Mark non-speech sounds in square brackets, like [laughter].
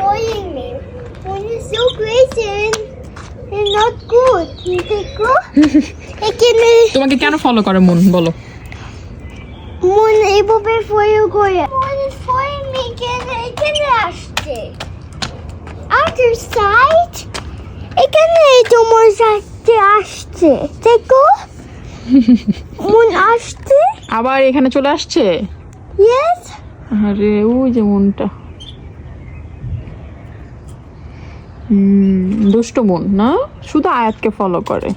Moon me? Moon is so crazy and, not good. [laughs] তোমাকে কেন follow করে মন? বলো। মন এইভাবে ফলো করে। মন ফলো এখানে এখানে আসছে। আদার সাইড এখানে তোমার সাথে আসছে। দেখো। [laughs] মন আসছে। আবার এখানে চলে আসছে? ইয়েস আরে ওই যে মনটা। দুষ্ট মন না? শুধু আয়াতকে ফলো করে।